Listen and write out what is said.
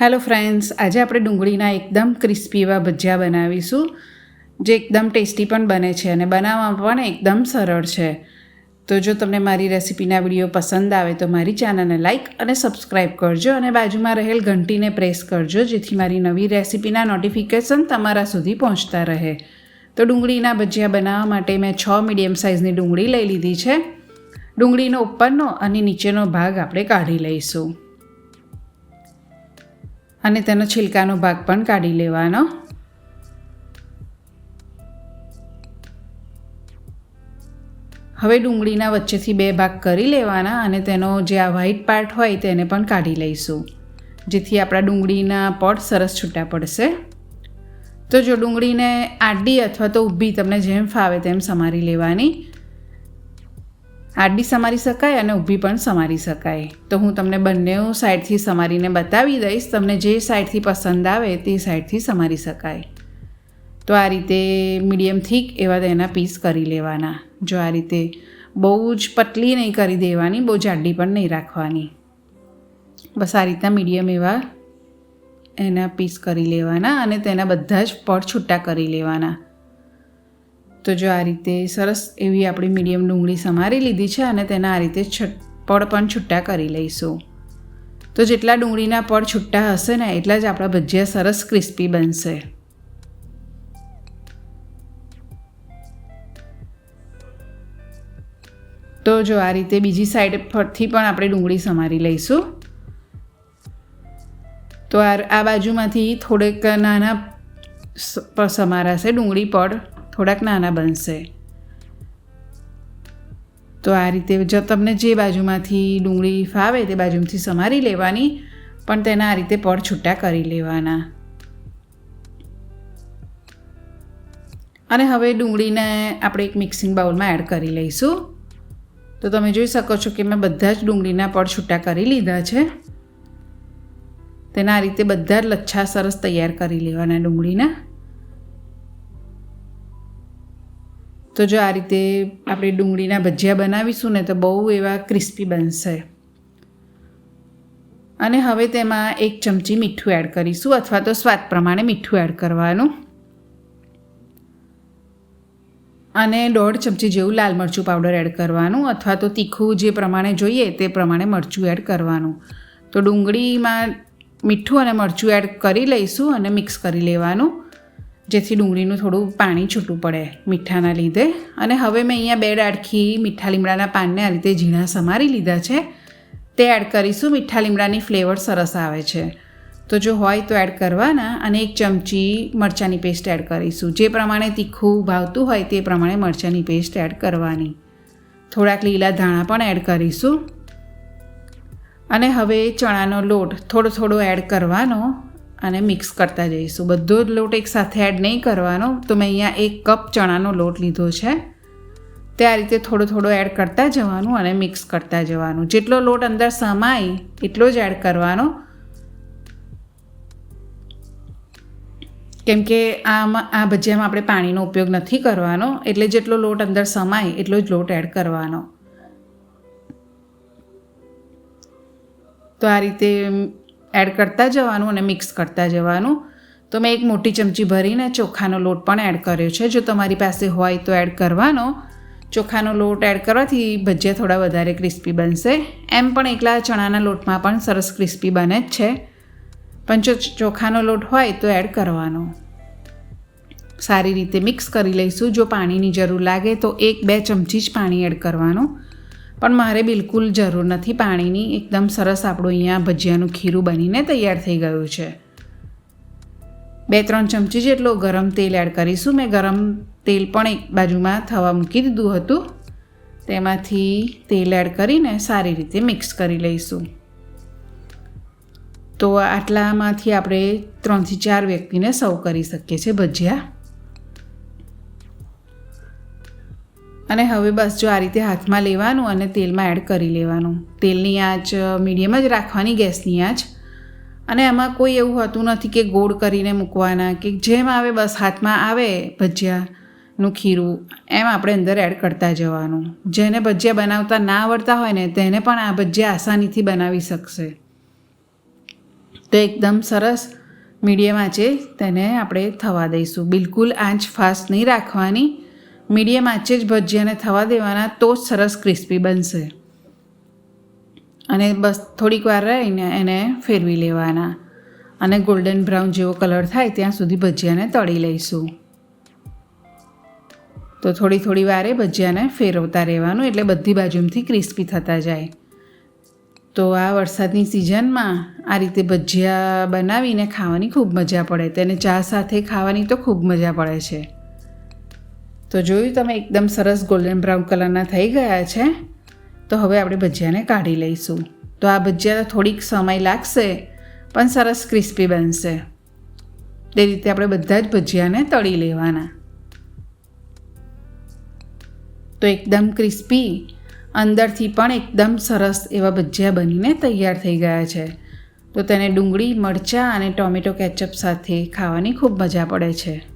Hello friends આજે આપણે ડુંગળીના એકદમ ક્રિસ્પી એવા ભજીયા બનાવીશું, જે એકદમ ટેસ્ટી પણ બને છે અને બનાવવામાં પણ એકદમ સરળ છે. તો જો તમને મારી રેસિપીના વીડિયો પસંદ આવે તો મારી ચેનલને લાઇક અને સબસ્ક્રાઈબ કરજો અને બાજુમાં રહેલ ઘંટીને પ્રેસ કરજો, જેથી મારી નવી રેસિપીના નોટિફિકેશન તમારા સુધી પહોંચતા રહે. તો ડુંગળીના ભજીયા બનાવવા માટે મેં છ મીડિયમ સાઇઝની ડુંગળી લઈ લીધી છે. ડુંગળીનો ઉપરનો અને નીચેનો ભાગ આપણે કાઢી લઈશું. અને તેનો છિલકાનો ભાગ પણ કાઢી લેવાનો. હવે ડુંગળીના વચ્ચેથી બે ભાગ કરી લેવાના અને તેનો જે આ વ્હાઈટ પાર્ટ હોય તેને પણ કાઢી લઈશું. જેથી આપણા ડુંગળીના પડ સરસ છૂટા પડશે. તો જો ડુંગળીને આડી અથવા તો ઊભી તમને જેમ ફાવે તેમ સમારી લેવાની. આડી સમારી શકાય અને ઊભી પણ સમારી શકાય. તો હું તમને બંને સાઈડથી સમારીને બતાવી દઈશ, તમને જે સાઈડથી પસંદ આવે તે સાઈડથી સમારી શકાય. તો આ રીતે મીડિયમ થીક એવા તેના પીસ કરી લેવાના. જો આ રીતે બહુ જ પતલી નહીં કરી દેવાની, બહુ જાડી પણ નહીં રાખવાની. બસ આ રીતના મીડિયમ એવા એના પીસ કરી લેવાના અને તેના બધા જ પડ છૂટા કરી લેવાના. તો જો આ રીતે સરસ એવી આપણી મીડિયમ ડુંગળી સમારી લીધી છે અને તેના આ રીતે પડ પણ છૂટા કરી લઈશું. તો જેટલા ડુંગળીના પડ છૂટા હશે ને એટલા જ આપણા ભજીયા સરસ ક્રિસ્પી બનશે. તો જો આ રીતે બીજી સાઈડ પરથી પણ આપણે ડુંગળી સમારી લઈશું. તો આ બાજુમાંથી થોડેક નાના સમારાશે ડુંગળી પડ થોડાક નાના બનશે. તો આ રીતે જો તમને જે બાજુમાંથી ડુંગળી ફાવે તે બાજુમાંથી સમારી લેવાની, પણ તેના આ રીતે પડ છૂટા કરી લેવાના. અને હવે ડુંગળીને આપણે એક મિક્સિંગ બાઉલમાં એડ કરી લઈશું. તો તમે જોઈ શકો છો કે મેં બધા જ ડુંગળીના પડ છૂટા કરી લીધા છે. તેના આ રીતે બધા જ લચ્છા સરસ તૈયાર કરી લેવાના ડુંગળીના. તો જો આ રીતે આપણે ડુંગળીના ભજીયા બનાવીશું ને તો બહુ એવા ક્રિસ્પી બનશે. અને હવે તેમાં એક ચમચી મીઠું એડ કરીશું અથવા તો સ્વાદ પ્રમાણે મીઠું એડ કરવાનું. અને દોઢ ચમચી જેવું લાલ મરચું પાવડર એડ કરવાનું અથવા તો તીખું જે પ્રમાણે જોઈએ તે પ્રમાણે મરચું એડ કરવાનું. તો ડુંગળીમાં મીઠું અને મરચું એડ કરી લઈશું અને મિક્સ કરી લેવાનું. જેથી ડુંગળીનું થોડું પાણી છૂટું પડે મીઠાના લીધે. અને હવે મેં અહીંયા બે ડાળખી મીઠા લીમડાના પાનને આ રીતે ઝીણા સમારી લીધા છે. તે એડ કરીશું. મીઠા લીમડાની ફ્લેવર સરસ આવે છે. તો જો હોય તો એડ કરવાના અને એક ચમચી મરચાંની પેસ્ટ એડ કરીશું. જે પ્રમાણે તીખું ભાવતું હોય તે પ્રમાણે મરચાંની પેસ્ટ એડ કરવાની. થોડાક લીલા ધાણા પણ એડ કરીશું. અને હવે ચણાનો લોટ થોડો થોડો એડ કરવાનો. અને મિક્સ કરતા જઈશું. બધો જ લોટ એકસાથે એડ નહીં કરવાનો. તો મેં અહીંયા એક કપ ચણાનો લોટ લીધો છે. તે આ રીતે થોડો થોડો એડ કરતા જવાનું અને મિક્સ કરતા જવાનું. જેટલો લોટ અંદર સમાય, એટલો જ એડ કરવાનો. કેમ કે આમાં, આ ભજીયામાં આપણે પાણીનો ઉપયોગ નથી કરવાનો. એટલે જેટલો લોટ અંદર સમાય, એટલો જ લોટ એડ કરવાનો. તો આ રીતે એડ કરતા જવાનું અને મિક્સ કરતા જવાનું. તો મેં એક મોટી ચમચી ભરીને ચોખાનો લોટ પણ એડ કર્યો છે. જો તમારી પાસે હોય તો એડ કરવાનો. ચોખાનો લોટ એડ કરવાથી ભજીયા થોડા વધારે ક્રિસ્પી બનશે. એમ પણ એકલા ચણાના લોટમાં પણ સરસ ક્રિસ્પી બને જ છે. પણ જો ચોખાનો લોટ હોય તો એડ કરવાનો. સારી રીતે મિક્સ કરી લઈશું. જો પાણીની જરૂર લાગે તો એક બે ચમચી જ પાણી એડ કરવાનું. પણ મારે બિલકુલ જરૂર નથી પાણીની. એકદમ સરસ આપણું અહીંયા ભજીયાનું ખીરું બનીને તૈયાર થઈ ગયું છે. બે, ત્રણ ચમચી જેટલો ગરમ તેલ એડ કરીશું. મેં ગરમ તેલ પણ એક બાજુમાં થવા મૂકી દીધું હતું. તેમાંથી તેલ એડ કરીને સારી રીતે મિક્સ કરી લઈશું. તો આટલામાંથી આપણે ત્રણથી ચાર વ્યક્તિને સર્વ કરી શકીએ છીએ ભજીયા. અને હવે બસ જો આ રીતે હાથમાં લેવાનું અને તેલમાં એડ કરી લેવાનું. તેલની આંચ મીડિયમ જ રાખવાની, ગેસની આંચ. અને એમાં કોઈ એવું હોતું નથી કે ગોળ કરીને મૂકવાના, કે જેમ આવે બસ હાથમાં આવે ભજીયાનું ખીરું, એમ આપણે અંદર એડ કરતા જવાનું. જેને ભજીયા બનાવતા ના આવડતા હોય ને, તેને પણ આ ભજીયા આસાનીથી બનાવી શકશે. તો એકદમ સરસ મીડિયમ આંચે તેને આપણે થવા દઈશું. બિલકુલ આંચ ફાસ્ટ નહીં રાખવાની. મીડિયમ આંચે જ ભજીયાને થવા દેવાના તો જ સરસ ક્રિસ્પી બનશે. અને બસ થોડીક વાર રહીને એને ફેરવી લેવાના. અને ગોલ્ડન બ્રાઉન જેવો કલર થાય ત્યાં સુધી ભજીયાને તળી લઈશું. તો થોડી થોડી વારે ભજીયાને ફેરવતા રહેવાનું એટલે બધી બાજુમાંથી ક્રિસ્પી થતા જાય. તો આ વરસાદની સિઝનમાં આ રીતે ભજીયા બનાવીને ખાવાની ખૂબ મજા પડે. તેને ચા સાથે ખાવાની તો ખૂબ મજા પડે છે. તો જોયું તમે એકદમ સરસ ગોલ્ડન બ્રાઉન કલરના થઈ ગયા છે. તો હવે આપણે ભજીયાને કાઢી લઈશું. તો આ ભજીયા થોડીક સમય લાગશે, પણ સરસ ક્રિસ્પી બનશે. તે રીતે આપણે બધા જ ભજીયાને તળી લેવાના. તો એકદમ ક્રિસ્પી અંદરથી પણ એકદમ સરસ એવા ભજીયા બનીને તૈયાર થઈ ગયા છે. તો તેને ડુંગળી, મરચાં અને ટોમેટો કેચઅપ સાથે ખાવાની ખૂબ મજા પડે છે.